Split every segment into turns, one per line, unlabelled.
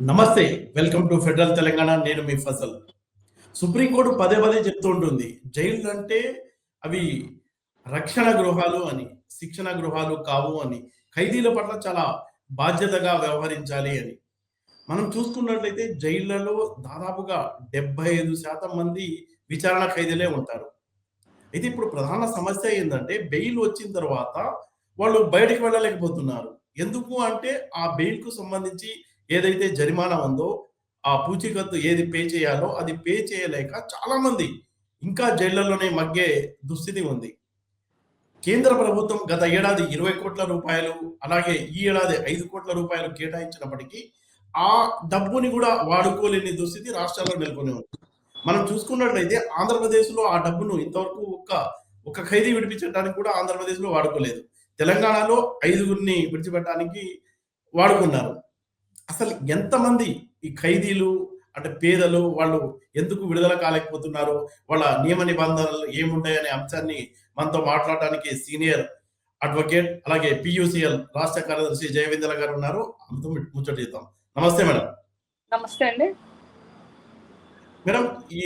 నమస్తే welcome to federal Telangana నేను మీ Fazal. Supreme court పదే పదే చెప్తూ ఉంటుంది జైలు అంటే అవి రక్షణ గృహాలు అని శిక్షణ గృహాలు కావు అని ఖైదీల పట్ల చాలా బాధ్యతగా వ్యవహరించాలి అని. మనం చూసుకున్నట్లయితే జైళ్ళలో దాదాపుగా డెబ్బై ఐదు శాతం మంది విచారణ ఖైదీలే ఉంటారు. అయితే ఇప్పుడు ప్రధాన సమస్య ఏంటంటే బెయిల్ వచ్చిన తర్వాత వాళ్ళు బయటికి వెళ్ళలేకపోతున్నారు. ఎందుకు అంటే ఆ బెయిల్కు సంబంధించి ఏదైతే జరిమానా ఉందో ఆ పూచీకత్తు ఏది పే చేయాలో అది పే చేయలేక చాలా మంది ఇంకా జైళ్ళలోనే మగ్గే దుస్థితి ఉంది. కేంద్ర ప్రభుత్వం గత ఏడాది ఇరవై కోట్ల రూపాయలు అలాగే ఈ ఏడాది ఐదు కోట్ల రూపాయలు కేటాయించినప్పటికీ ఆ డబ్బుని కూడా వాడుకోలేని దుస్థితి రాష్ట్రాల్లో నెలకొని ఉంది. మనం చూసుకున్నట్లయితే ఆంధ్రప్రదేశ్లో ఆ డబ్బును ఇంతవరకు ఒక్క ఒక ఖైదీ విడిపించడానికి కూడా ఆంధ్రప్రదేశ్లో వాడుకోలేదు. తెలంగాణలో ఐదుగురిని విడిచిపెట్టడానికి వాడుకున్నారు. అసలు ఎంతమంది ఈ ఖైదీలు అంటే పేదలు వాళ్ళు ఎందుకు విడుదల కాలేకపోతున్నారు వాళ్ళ నియమ నిబంధనలు ఏముంటాయనే అంశాన్ని మనతో మాట్లాడటానికి సీనియర్ అడ్వకేట్ అలాగే పియూసిఎల్ రాష్ట్ర కార్యదర్శి జయవేంద్ర గారు ఉన్నారు. ఆమెతో ముచ్చట చేద్దాం నమస్తే మేడం.
నమస్తే అండి.
మేడం ఈ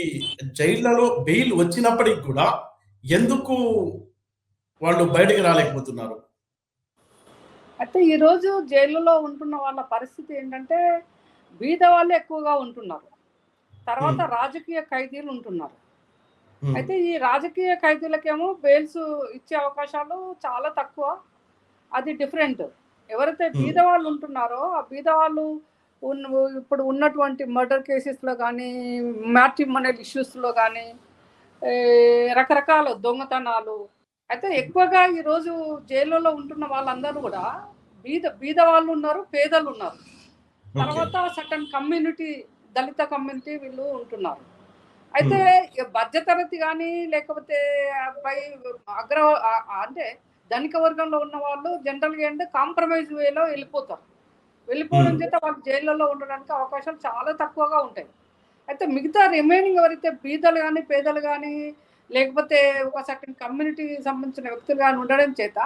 జైళ్ళలో బెయిల్ వచ్చినప్పటికి కూడా ఎందుకు వాళ్ళు బయటికి రాలేకపోతున్నారు?
అయితే ఈరోజు జైలులో ఉంటున్న వాళ్ళ పరిస్థితి ఏంటంటే బీద వాళ్ళు ఎక్కువగా ఉంటున్నారు. తర్వాత రాజకీయ ఖైదీలు ఉంటున్నారు. అయితే ఈ రాజకీయ ఖైదీలకేమో బెయిల్స్ ఇచ్చే అవకాశాలు చాలా తక్కువ. అది డిఫరెంట్. ఎవరైతే. బీద వాళ్ళు ఉంటున్నారో ఆ బీద వాళ్ళు ఉన్న ఇప్పుడు ఉన్నటువంటి మర్డర్ కేసెస్లో కానీ మ్యాట్రిమోనల్ ఇష్యూస్లో కానీ రకరకాల దొంగతనాలు అయితే ఎక్కువగా ఈరోజు జైలులో ఉంటున్న వాళ్ళందరూ కూడా బీద బీద వాళ్ళు ఉన్నారు పేదలు ఉన్నారు. తర్వాత సటన్ కమ్యూనిటీ దళిత కమ్యూనిటీ వీళ్ళు ఉంటున్నారు. అయితే మధ్యతరగతి కానీ లేకపోతే పై అగ్ర అంటే ధనిక వర్గంలో ఉన్న వాళ్ళు జనరల్గా ఏంటంటే కాంప్రమైజ్ వేలో వెళ్ళిపోతారు. వెళ్ళిపోవడం. చేత వాళ్ళు జైళ్ళలో ఉండడానికి అవకాశాలు చాలా తక్కువగా ఉంటాయి. అయితే మిగతా రిమైనింగ్ ఎవరైతే బీదలు కానీ పేదలు కానీ లేకపోతే ఒక సర్టన్ కమ్యూనిటీకి సంబంధించిన వ్యక్తులు కానీ ఉండడం చేత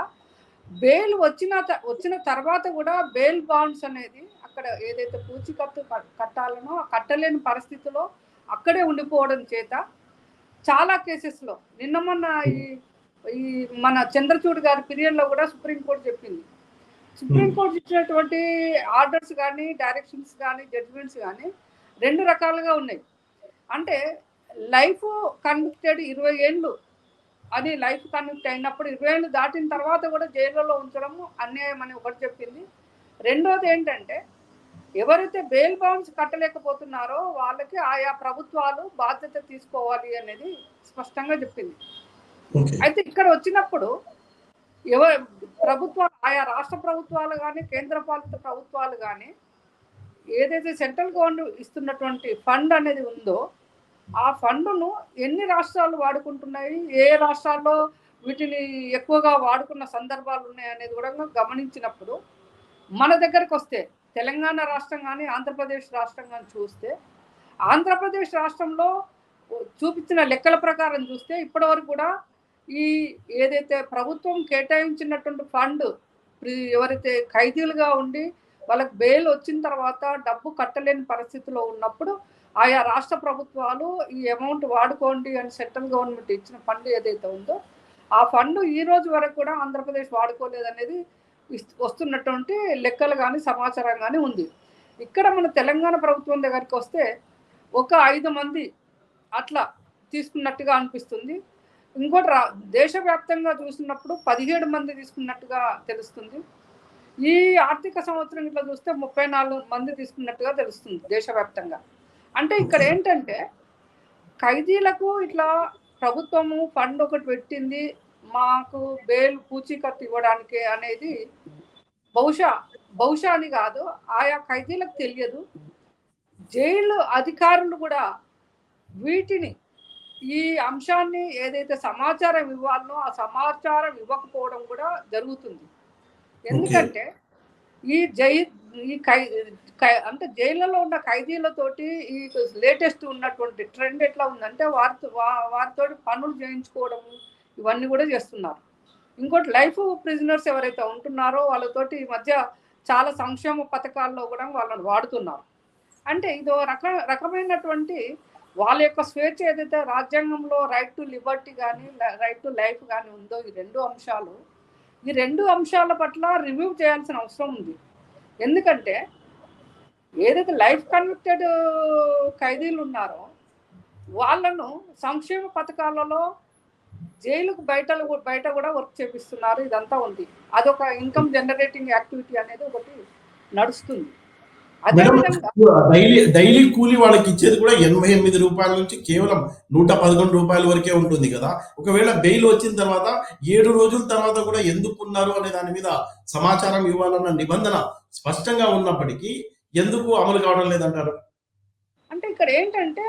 బెయిల్ వచ్చిన త- వచ్చిన తర్వాత కూడా బెయిల్ బాండ్స్ అనేది అక్కడ ఏదైతే పూచికత్తు కట్టాలనో ఆ కట్టలేని పరిస్థితిలో అక్కడే ఉండిపోవడం చేత చాలా కేసెస్లో నిన్న మొన్న ఈ ఈ మన చంద్రచూడ్ గారి పీరియడ్లో కూడా సుప్రీంకోర్టు చెప్పింది. సుప్రీంకోర్టు ఇచ్చినటువంటి ఆర్డర్స్ కానీ డైరెక్షన్స్ కానీ జడ్జిమెంట్స్ కానీ రెండు రకాలుగా ఉన్నాయి. అంటే లైఫ్ కన్విక్టెడ్ ఇరవై ఏళ్ళు అది లైఫ్ కన్విక్ట్ అయినప్పుడు ఇరవై ఏళ్ళు దాటిన తర్వాత కూడా జైల్లో ఉంచడము అన్యాయం అని ఒకటి చెప్పింది రెండోది ఏంటంటే ఎవరైతే బెయిల్ బౌన్స్ కట్టలేకపోతున్నారో వాళ్ళకి ఆయా ప్రభుత్వాలు బాధ్యత తీసుకోవాలి అనేది స్పష్టంగా చెప్పింది. అయితే ఇక్కడ వచ్చినప్పుడు ఎవరు ప్రభుత్వాలు ఆయా రాష్ట్ర ప్రభుత్వాలు కానీ కేంద్ర పాలిత ప్రభుత్వాలు కానీ ఏదైతే సెంట్రల్ గవర్నమెంట్ ఇస్తున్నటువంటి ఫండ్ అనేది ఉందో ఆ ఫండ్ను ఎన్ని రాష్ట్రాలు వాడుకుంటున్నాయి? ఏ రాష్ట్రాల్లో వీటిని ఎక్కువగా వాడుకున్న సందర్భాలు ఉన్నాయి అనేది కూడా గమనించినప్పుడు మన దగ్గరకు వస్తే తెలంగాణ రాష్ట్రం కానీ ఆంధ్రప్రదేశ్ రాష్ట్రం కానీ చూస్తే ఆంధ్రప్రదేశ్ రాష్ట్రంలో చూపించిన లెక్కల ప్రకారం చూస్తే ఇప్పటివరకు కూడా ఈ ఏదైతే ప్రభుత్వం కేటాయించినటువంటి ఫండ్ ఎవరైతే ఖైదీలుగా ఉండి వాళ్ళకి బెయిల్ వచ్చిన తర్వాత డబ్బు కట్టలేని పరిస్థితిలో ఉన్నప్పుడు ఆయా రాష్ట్ర ప్రభుత్వాలు ఈ అమౌంట్ వాడుకోండి అని సెంట్రల్ గవర్నమెంట్ ఇచ్చిన ఫండ్ ఏదైతే ఉందో ఆ ఫండ్ ఈ రోజు వరకు కూడా ఆంధ్రప్రదేశ్ వాడుకోలేదనేది వస్తున్నటువంటి లెక్కలు కానీ సమాచారం కానీ ఉంది. ఇక్కడ మన తెలంగాణ ప్రభుత్వం దగ్గరికి వస్తే ఒక ఐదు మంది అట్లా తీసుకున్నట్టుగా అనిపిస్తుంది. ఇంకోటి రా దేశవ్యాప్తంగా చూసినప్పుడు పదిహేడు మంది తీసుకున్నట్టుగా తెలుస్తుంది. ఈ ఆర్థిక సంవత్సరం ఇట్లా చూస్తే ముప్పై నాలుగు మంది తీసుకున్నట్టుగా తెలుస్తుంది దేశవ్యాప్తంగా. అంటే ఇక్కడ ఏంటంటే ఖైదీలకు ఇట్లా ప్రభుత్వము ఫండ్ ఒకటి పెట్టింది మాకు బెయిల్ పూచీకత్తు ఇవ్వడానికి అనేది బహుశా బహుశా అని కాదు ఆయా ఖైదీలకు తెలియదు. జైలు అధికారులు కూడా వీటిని ఈ అంశాన్ని ఏదైతే సమాచారం ఇవ్వాలనో ఆ సమాచారం ఇవ్వకపోవడం కూడా జరుగుతుంది. ఎందుకంటే ఈ జై ఈ ఖై అంటే జైళ్ళలో ఉన్న ఖైదీలతోటి ఈ లేటెస్ట్ ఉన్నటువంటి ట్రెండ్ ఎట్లా ఉందంటే వారితో వారితో వారితోటి పనులు చేయించుకోవడము ఇవన్నీ కూడా చేస్తున్నారు. ఇంకోటి లైఫ్ ప్రిజనర్స్ ఎవరైతే ఉంటున్నారో వాళ్ళతోటి ఈ మధ్య చాలా సంక్షేమ పథకాల్లో కూడా వాళ్ళని వాడుతున్నారు. అంటే ఇదో రక రకమైనటువంటి వాళ్ళ యొక్క స్వేచ్ఛ ఏదైతే రాజ్యాంగంలో రైట్ టు లిబర్టీ కానీ రైట్ టు లైఫ్ కానీ ఉందో ఈ రెండు అంశాలు ఈ రెండు అంశాల పట్ల రివ్యూ చేయాల్సిన అవసరం ఉంది. ఎందుకంటే ఏదైతే లైఫ్ కన్విక్టెడ్ ఖైదీలు ఉన్నారో వాళ్ళను సంక్షేమ పథకాలలో జైలుకు బయట బయట కూడా వర్క్ చేపిస్తున్నారు ఇదంతా ఉంది. అదొక ఇన్కమ్ జనరేటింగ్ యాక్టివిటీ అనేది ఒకటి నడుస్తుంది.
డైలీ కూలీ వాళ్ళకి ఇచ్చేది కూడా ఎనభై ఎనిమిది రూపాయల నుంచి కేవలం నూట పదకొండు రూపాయల వరకే ఉంటుంది కదా. ఒకవేళ బెయిల్ వచ్చిన తర్వాత ఏడు రోజుల తర్వాత కూడా ఎందుకు ఉన్నారు అనే దాని మీద సమాచారం ఇవ్వాలన్న నిబంధన స్పష్టంగా ఉన్నప్పటికీ ఎందుకు అమలు కావడం లేదంటారు?
అంటే ఇక్కడ ఏంటంటే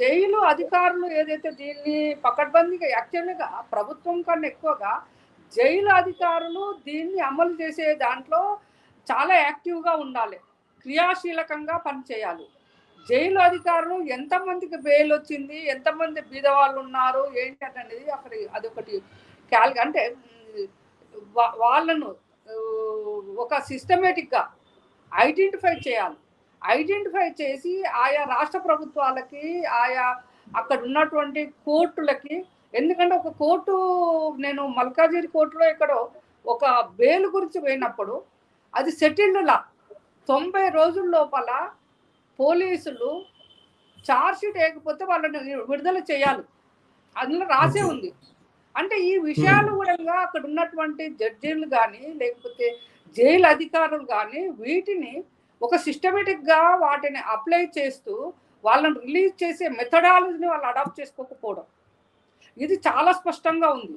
జైలు అధికారులు ఏదైతే దీన్ని పకడ్బందీగా యాక్చువల్గా ప్రభుత్వం కన్నా ఎక్కువగా జైలు అధికారులు దీన్ని అమలు చేసే దాంట్లో చాలా యాక్టివ్గా ఉండాలి క్రియాశీలకంగా పనిచేయాలి. జైలు అధికారులు ఎంతమందికి బెయిల్ వచ్చింది ఎంతమంది బీదవాళ్ళు ఉన్నారు ఏంటి అనేది అక్కడ అదొకటి క్యాల్ అంటే వాళ్ళను ఒక సిస్టమేటిక్గా ఐడెంటిఫై చేయాలి. ఐడెంటిఫై చేసి ఆయా రాష్ట్ర ప్రభుత్వాలకి ఆయా అక్కడ ఉన్నటువంటి కోర్టులకి ఎందుకంటే ఒక కోర్టు నేను మల్కాజిరి కోర్టులో ఎక్కడో ఒక బెయిల్ గురించి పోయినప్పుడు అది సెటిల్డ్ లా. తొంభై రోజుల లోపల పోలీసులు షీట్ వేయకపోతే వాళ్ళని విడుదల చేయాలి. అందులో రాసే. ఉంది. అంటే ఈ విషయాలు కూడా అక్కడ ఉన్నటువంటి జడ్జీలు కానీ లేకపోతే జైలు అధికారులు కానీ వీటిని ఒక సిస్టమేటిక్గా వాటిని అప్లై చేస్తూ వాళ్ళని రిలీజ్ చేసే మెథడాలజీని వాళ్ళు అడాప్ట్ చేసుకోకపోవడం ఇది చాలా స్పష్టంగా ఉంది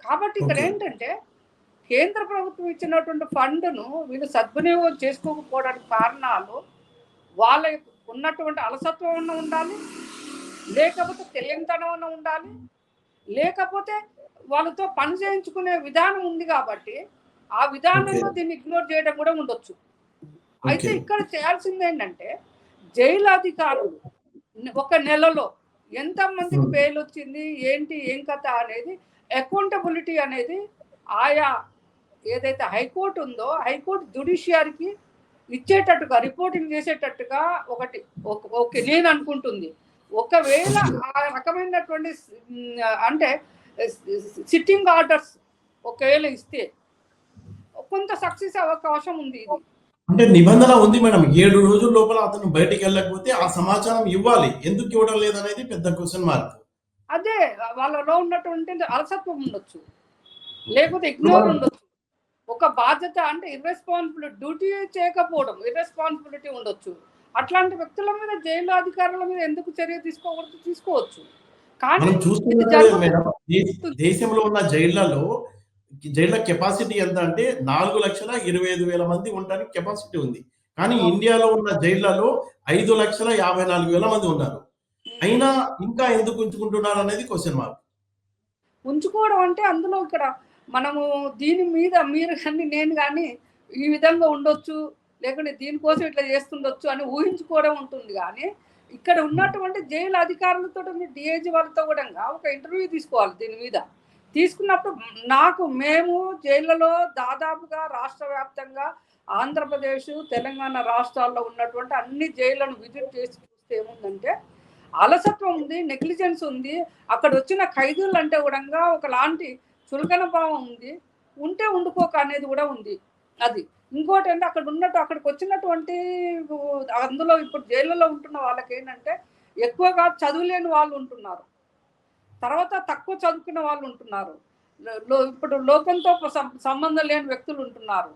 కాబట్టి ఇక్కడ. ఏంటంటే కేంద్ర ప్రభుత్వం ఇచ్చినటువంటి ఫండ్ను వీళ్ళు సద్వినియోగం చేసుకోకపోవడానికి కారణాలు వాళ్ళ ఉన్నటువంటి అలసత్వం ఉండాలి లేకపోతే తెలియనితనం ఉండాలి లేకపోతే వాళ్ళతో పని చేయించుకునే విధానం ఉంది కాబట్టి ఆ విధానంలో దీన్ని ఇగ్నోర్ చేయడం కూడా ఉండొచ్చు అయితే. ఇక్కడ చేయాల్సింది ఏంటంటే జైలు అధికారులు ఒక నెలలో ఎంత మందికి. బెయిల్ వచ్చింది ఏంటి ఏం కథ అనేది అకౌంటబిలిటీ అనేది ఆయా ఏదైతే హైకోర్టు ఉందో హైకోర్టు జుడిషియరీకి ఇచ్చేటట్టుగా రిపోర్టింగ్ చేసేటట్టుగా ఒకటి ఒక- ఓకే నేను అనుకుంటుంది ఒకవేళ ఆ రకమైనటువంటి అంటే సిట్టింగ్ ఆర్డర్స్ ఒకవేళ ఇస్తే కొంత సక్సెస్ అవకాశం ఉంది ఇది.
అంటే నిబంధన ఉంది మేడం. ఏడు రోజుల లోపల అతను బయటికి వెళ్ళకపోతే ఆ సమాచారం ఇవ్వాలి. ఎందుకు ఇవ్వడం లేదనేది పెద్ద క్వశ్చన్ మార్క్
అదే వాళ్ళలో ఉన్నటువంటి అలసత్వం ఉండొచ్చు. లేకపోతే ఇగ్నోర్ ఉండొచ్చు. ఒక బాధ్యత అంటే ఇర్రెస్పాన్సిబిలిటీ డ్యూటీ చేయకపోవడం ఇర్రెస్పాన్సిబిలిటీ ఉండొచ్చు. అట్లాంటి వ్యక్తుల మీద జైలు అధికారుల మీద ఎందుకు చర్య తీసుకోకూడదు? తీసుకోవచ్చు. కానీ
దేశంలో ఉన్న జైళ్ళలో జైళ్ళ కెపాసిటీ ఎంత అంటే నాలుగు లక్షల ఇరవై ఐదు వేల మంది ఉండడానికి కెపాసిటీ ఉంది. కానీ ఇండియాలో ఉన్న జైళ్ళలో ఐదు లక్షల యాభై నాలుగు వేల మంది ఉన్నారు. అయినా ఇంకా ఎందుకు ఉంచుకుంటున్నారు అనేది క్వశ్చన్ మార్క్
ఉంచుకోవడం అంటే అందులో ఇక్కడ మనము దీని మీద మీరు కానీ నేను కానీ ఈ విధంగా ఉండొచ్చు లేకుంటే దీనికోసం ఇట్లా చేస్తుండొచ్చు అని ఊహించుకోవడం ఉంటుంది. కానీ ఇక్కడ ఉన్నటువంటి జైలు అధికారులతో డిఐజీ వాళ్ళతో కూడా ఒక ఇంటర్వ్యూ తీసుకోవాలి దీని మీద. తీసుకున్నప్పుడు నాకు మేము జైళ్ళలో దాదాపుగా రాష్ట్ర వ్యాప్తంగా ఆంధ్రప్రదేశ్ తెలంగాణ రాష్ట్రాల్లో ఉన్నటువంటి అన్ని జైళ్ళను విజిట్ చేసి చూస్తే ఏముందంటే అలసత్వం ఉంది నెగ్లిజెన్స్ ఉంది అక్కడ వచ్చిన ఖైదీలు అంటే కూడా ఒకలాంటి చులకన భావం ఉంది ఉంటే ఉండుకోక అనేది కూడా ఉంది. అది ఇంకోటి అంటే అక్కడ ఉన్నట్టు అక్కడికి వచ్చినటువంటి అందులో ఇప్పుడు జైళ్ళలో ఉంటున్న వాళ్ళకి ఏంటంటే ఎక్కువగా చదువులేని వాళ్ళు ఉంటున్నారు. తర్వాత తక్కువ చదువుకున్న వాళ్ళు ఉంటున్నారు. లో- ఇప్పుడు లోకంతో సం- సంబంధం లేని వ్యక్తులు ఉంటున్నారు.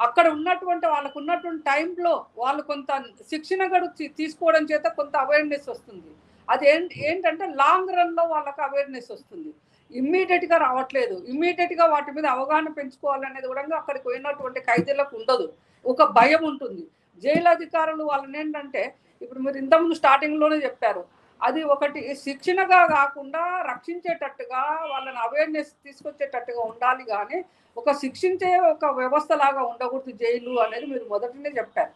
అక్కడ ఉన్నటువంటి వాళ్ళకు ఉన్నటువంటి టైంలో వాళ్ళు కొంత శిక్షణ గడు తీసుకోవడం చేత కొంత అవేర్నెస్ వస్తుంది. అది ఏంటంటే లాంగ్ రన్లో వాళ్ళకి అవేర్నెస్ వస్తుంది. ఇమ్మీడియట్గా రావట్లేదు. ఇమ్మీడియట్గా వాటి మీద అవగాహన పెంచుకోవాలనేది కూడా అక్కడికి పోయినటువంటి ఖైదీలకు ఉండదు. ఒక భయం ఉంటుంది. జైలు అధికారులు వాళ్ళని ఏంటంటే ఇప్పుడు మీరు ఇంతకుముందు స్టార్టింగ్లోనే చెప్పారు. అది ఒకటి శిక్షణగా కాకుండా రక్షించేటట్టుగా వాళ్ళని అవేర్నెస్ తీసుకొచ్చేటట్టుగా ఉండాలి కానీ ఒక శిక్షించే ఒక వ్యవస్థ లాగా ఉండకూడదు జైలు అనేది మీరు మొదటనే చెప్పారు.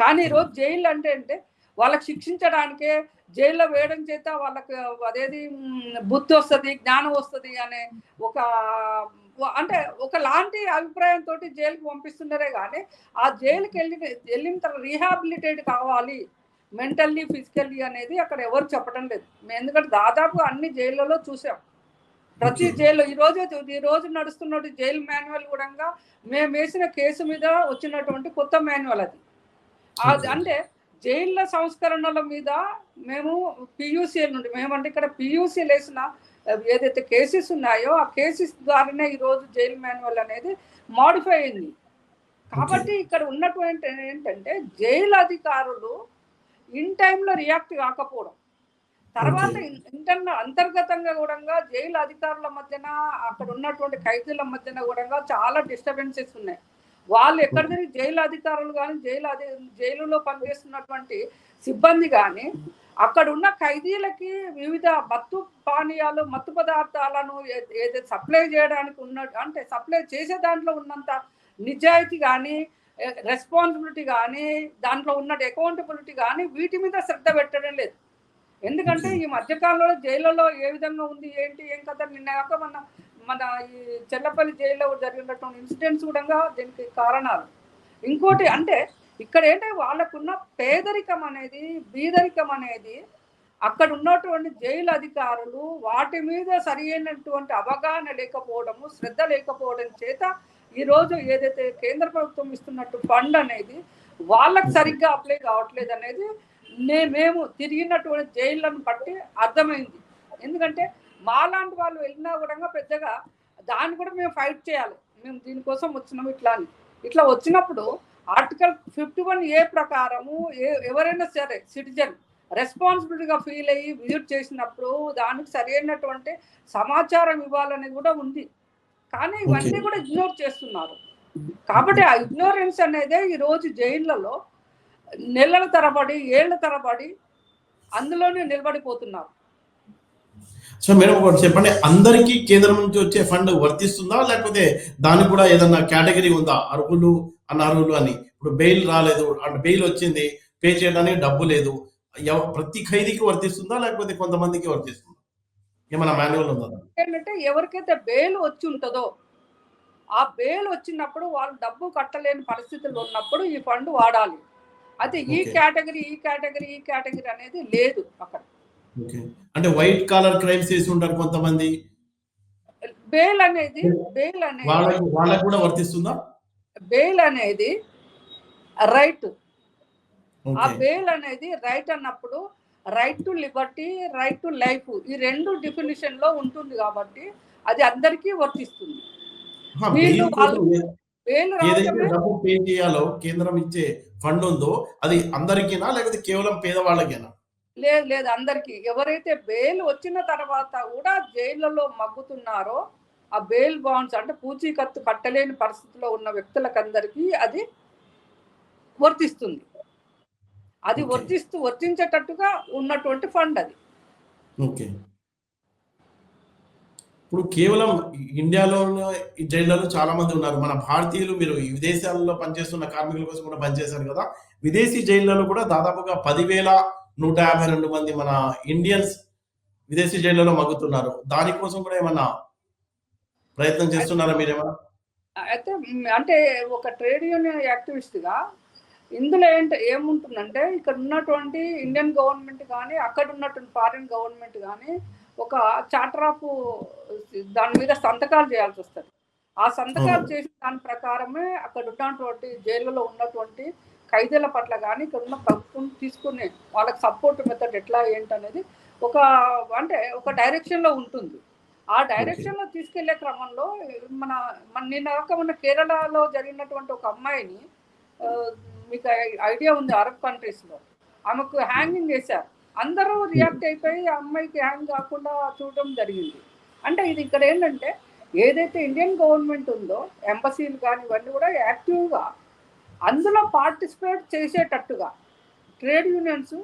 కానీ ఈరోజు జైలు అంటే అంటే వాళ్ళకి శిక్షించడానికే జైల్లో వేయడం చేత వాళ్ళకి అదేది బుద్ధి వస్తుంది జ్ఞానం వస్తుంది అనే ఒక అంటే ఒకలాంటి అభిప్రాయంతో జైలుకి పంపిస్తున్నారే కానీ ఆ జైలుకి వెళ్ళి వెళ్ళిన తర్వాత రీహాబిలిటేట్ కావాలి. మెంటల్లీ ఫిజికల్లీ అనేది అక్కడ ఎవరు చెప్పడం లేదు. మేము ఎందుకంటే దాదాపు అన్ని జైళ్ళలో చూసాం. ప్రతి. జైల్లో ఈ రోజు ఈ రోజు నడుస్తున్న జైలు మాన్యువల్ కూడా మేము వేసిన కేసు మీద వచ్చినటువంటి కొత్త మాన్యువల్ అది. అంటే జైళ్ళ సంస్కరణల మీద మేము పియూసీఎల్ నుండి మేమంటే ఇక్కడ పియూసీఎల్ వేసిన ఏదైతే కేసెస్ ఉన్నాయో ఆ కేసెస్ ద్వారానే ఈరోజు జైలు మాన్యువల్ అనేది మాడిఫై అయింది. కాబట్టి ఇక్కడ ఉన్నటువంటి ఏంటంటే జైలు అధికారులు ఇన్ టైంలో రియాక్ట్ కాకపోవడం. తర్వాత. ఇంటర్న అంతర్గతంగా కూడా జైలు అధికారుల మధ్యన అక్కడ ఉన్నటువంటి ఖైదీల మధ్యన కూడా చాలా డిస్టర్బెన్సెస్ ఉన్నాయి. వాళ్ళు ఎక్కడ తిరిగి జైలు అధికారులు కానీ జైలు అధి జైలులో పనిచేస్తున్నటువంటి సిబ్బంది కానీ అక్కడ ఉన్న ఖైదీలకి వివిధ మత్తు పానీయాలు మత్తు పదార్థాలను ఏదైతే సప్లై చేయడానికి ఉన్న అంటే సప్లై చేసే దాంట్లో ఉన్నంత నిజాయితీ కానీ రెస్పాన్సిబిలిటీ కానీ దాంట్లో ఉన్న అకౌంటబిలిటీ కానీ వీటి మీద శ్రద్ధ పెట్టడం లేదు. ఎందుకంటే ఈ మధ్యకాలంలో జైళ్ళలో ఏ విధంగా ఉంది ఏంటి ఏం కథ నిన్న కాక మన మన ఈ చెల్లపల్లి జైల్లో జరిగినటువంటి ఇన్సిడెంట్స్ కూడా దీనికి కారణాలు. ఇంకోటి అంటే ఇక్కడ ఏంటంటే వాళ్ళకున్న పేదరికం అనేది బీదరికం అనేది అక్కడ ఉన్నటువంటి జైలు అధికారులు వాటి మీద సరైనటువంటి అవగాహన లేకపోవడము శ్రద్ధ లేకపోవడం చేత ఈరోజు ఏదైతే కేంద్ర ప్రభుత్వం ఇస్తున్నట్టు ఫండ్ అనేది వాళ్ళకి సరిగ్గా అప్లై కావట్లేదు అనేది మేము తిరిగినటువంటి జైళ్ళను బట్టి అర్థమైంది. ఎందుకంటే మాలాంటి వాళ్ళు వెళ్ళినా కూడా పెద్దగా దాన్ని కూడా మేము ఫైట్ చేయాలి. మేము దీనికోసం వచ్చినాము ఇట్లా అని. ఇట్లా వచ్చినప్పుడు ఆర్టికల్ ఫిఫ్టీ వన్ ఏ ప్రకారము ఏ ఎవరైనా సరే సిటిజన్ రెస్పాన్సిబిలిటీగా ఫీల్ అయ్యి విజిట్ చేసినప్పుడు దానికి సరైనటువంటి సమాచారం ఇవ్వాలనేది కూడా ఉంది. కానీ ఇవన్నీ కూడా ఇగ్నోర్ చేస్తున్నారు. కాబట్టి ఆ ఇగ్నోరెన్స్ అనేదే ఈరోజు జైళ్ళలో నెలల తరబడి ఏళ్ళ తరబడి అందులోనే నిలబడిపోతున్నారు.
సో మేడం ఒకటి చెప్పండి. అందరికీ కేంద్రం నుంచి వచ్చే ఫండ్ వర్తిస్తుందా? లేకపోతే దానికి కూడా ఏదన్నా కేటగిరీ ఉందా? అర్హులు అనర్హులు అని. ఇప్పుడు బెయిల్ రాలేదు అంటే బెయిల్ వచ్చింది పే చేయడానికి డబ్బు లేదు. ప్రతి ఖైదీకి వర్తిస్తుందా? లేకపోతే కొంతమందికి వర్తిస్తుందా? ఏమైనా మాన్యువల్ ఉందా?
ఏంటంటే ఎవరికైతే బెయిల్ వచ్చి ఉంటుందో ఆ బెయిల్ వచ్చినప్పుడు వాళ్ళు డబ్బు కట్టలేని పరిస్థితులు ఉన్నప్పుడు ఈ ఫండ్ వాడాలి. అయితే ఈ. కేటగిరీ ఈ కేటగిరీ ఈ కేటగిరీ అనేది లేదు అక్కడ.
అంటే వైట్ కాలర్ క్రైమ్స్ చేసి ఉంటారు కొంతమంది.
బెయిల్ అనేది బెయిల్ అనేది
వాళ్ళకి కూడా వర్తిస్తుందా?
బెయిల్ అనేది రైట్. ఆ బెయిల్ అనేది రైట్ అన్నప్పుడు right to liberty right to life ఈ రెండు డిఫినిషన్లో ఉంటుంది కాబట్టి అది అందరికీ వర్తిస్తుంది.
ఆహా,
వీళ్ళు
బెయిల్
వాళ్ళు-
కోసం
బెయిల్
ఏదైతే
రావడమే
డబ్బు పే చేయాలో కేంద్రం ఇచ్చే ఫండ్ ఉందో అది అందరికీనా లేకపోతే కేవలం పేదవాళ్ళకేనా?
లేదు లేదు అందరికీ. ఎవరైతే బెయిల్ వచ్చిన తర్వాత కూడా జైళ్ళలో మగ్గుతున్నారో ఆ బెయిల్ బాండ్స్ అంటే పూచీకత్తు కట్టలేని పరిస్థితిలో ఉన్న వ్యక్తులకు అందరికీ అది వర్తిస్తుంది. అది. వర్తిస్తూ వర్తించేటట్టుగా ఉన్నటువంటి ఫండ్ అది.
ఓకే ఇప్పుడు కేవలం ఇండియాలో ఈ జైళ్ళలో చాలా మంది ఉన్నారు. మన భారతీయులు మీరు విదేశాలలో పనిచేస్తున్న కార్మికుల కోసం కూడా పనిచేశారు కదా. విదేశీ జైళ్ళలో కూడా దాదాపుగా పదివేల నూట యాభై రెండు మంది మన ఇండియన్స్ విదేశీ జైళ్ళలో మగ్గుతున్నారు. దానికోసం కూడా ఏమన్నా ప్రయత్నం చేస్తున్నారా మీరేమన్నా?
అయితే అంటే ఒక ట్రేడ్ యూనియన్ యాక్టివిస్ట్గా ఇందులో ఏంటి ఏముంటుందంటే ఇక్కడ ఉన్నటువంటి ఇండియన్ గవర్నమెంట్ కానీ అక్కడ ఉన్నటువంటి ఫారిన్ గవర్నమెంట్ కానీ ఒక చార్టర్ ఆఫ్ దాని మీద సంతకాలు చేయాల్సి వస్తుంది. ఆ సంతకాలు. చేసిన దాని ప్రకారమే అక్కడ ఉన్నటువంటి జైలులో ఉన్నటువంటి ఖైదీల పట్ల కానీ ఇక్కడ ఉన్న ప్రభుత్వం తీసుకునే వాళ్ళకి సపోర్ట్ మెథడ్ ఎట్లా ఏంటనేది ఒక అంటే ఒక డైరెక్షన్లో ఉంటుంది. ఆ డైరెక్షన్లో తీసుకెళ్ళే క్రమంలో మన మన నిన్న మన కేరళలో జరిగినటువంటి ఒక అమ్మాయిని మీకు ఐడియా ఉంది అరబ్ కంట్రీస్లో. ఆమెకు హ్యాంగింగ్ చేశారు. అందరూ రియాక్ట్ అయిపోయి ఆ అమ్మాయికి హ్యాంగ్ కాకుండా చూడడం జరిగింది. అంటే ఇది ఇక్కడ ఏంటంటే ఏదైతే ఇండియన్ గవర్నమెంట్ ఉందో ఎంబసీలు కానీ ఇవన్నీ కూడా యాక్టివ్గా అందులో పార్టిసిపేట్ చేసేటట్టుగా ట్రేడ్ యూనియన్స్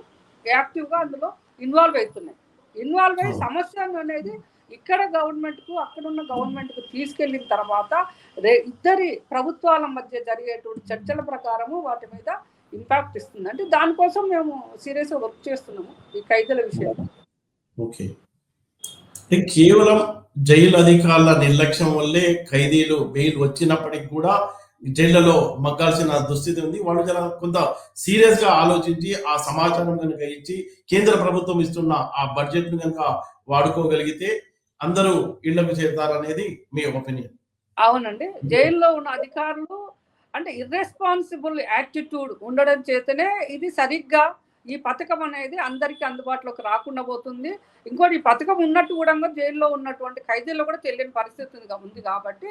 యాక్టివ్గా అందులో ఇన్వాల్వ్ అవుతున్నాయి. ఇన్వాల్వ్ అయ్యి
అవును.
సమస్య అనేది ఇక్కడ గవర్నమెంట్కు అక్కడున్న గవర్నమెంట్కు తీసుకెళ్ళిన తర్వాత రే ఇద్దరి ప్రభుత్వాల మధ్య జరిగేటువంటి చర్చల ప్రకారము వాటి మీద ఇంపాక్ట్ ఇస్తుంది. అంటే దానికోసం మేము సీరియస్గా వర్క్ చేస్తున్నాము ఈ ఖైదీల విషయంలో.
ఓకే. కేవలం జైలు అధికారుల నిర్లక్ష్యం వల్లే ఖైదీలు బెయిల్ వచ్చినప్పటికి కూడా జైళ్ళలో మగ్గాల్సిన దుస్థితి ఉంది. వాళ్ళు చాలా కొంత సీరియస్గా ఆలోచించి ఆ సమాచారం కనుక ఇచ్చి కేంద్ర ప్రభుత్వం ఇస్తున్న ఆ బడ్జెట్ను కనుక వాడుకోగలిగితే అందరూ ఇళ్ళకు చేరుతారనేది మీ ఒపీనియన్.
అవునండి. జైల్లో ఉన్న అధికారులు అంటే ఇర్రెస్పాన్సిబుల్ యాటిట్యూడ్ ఉండడం చేతనే ఇది సరిగ్గా ఈ పథకం అనేది అందరికీ అందుబాటులోకి రాకుండా పోతుంది. ఇంకోటి ఈ పథకం ఉన్నట్టు కూడా జైల్లో ఉన్నటువంటి ఖైదీల్లో కూడా తెలియని పరిస్థితి ఉంది- కాబట్టి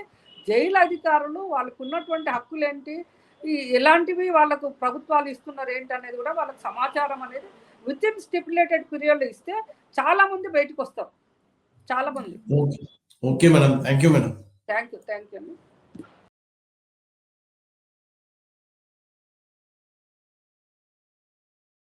జైలు అధికారులు వాళ్ళకు ఉన్నటువంటి హక్కులు ఏంటి ఈ ఎలాంటివి వాళ్ళకు ప్రభుత్వాలు ఇస్తున్నారు ఏంటి అనేది కూడా వాళ్ళకి సమాచారం అనేది విత్ ఇన్ స్టిపులేటెడ్ పీరియడ్ ఇస్తే చాలా మంది బయటకు వస్తారు. చాలా మంది
okay. Madam. Thank you madam.
Thank you thank you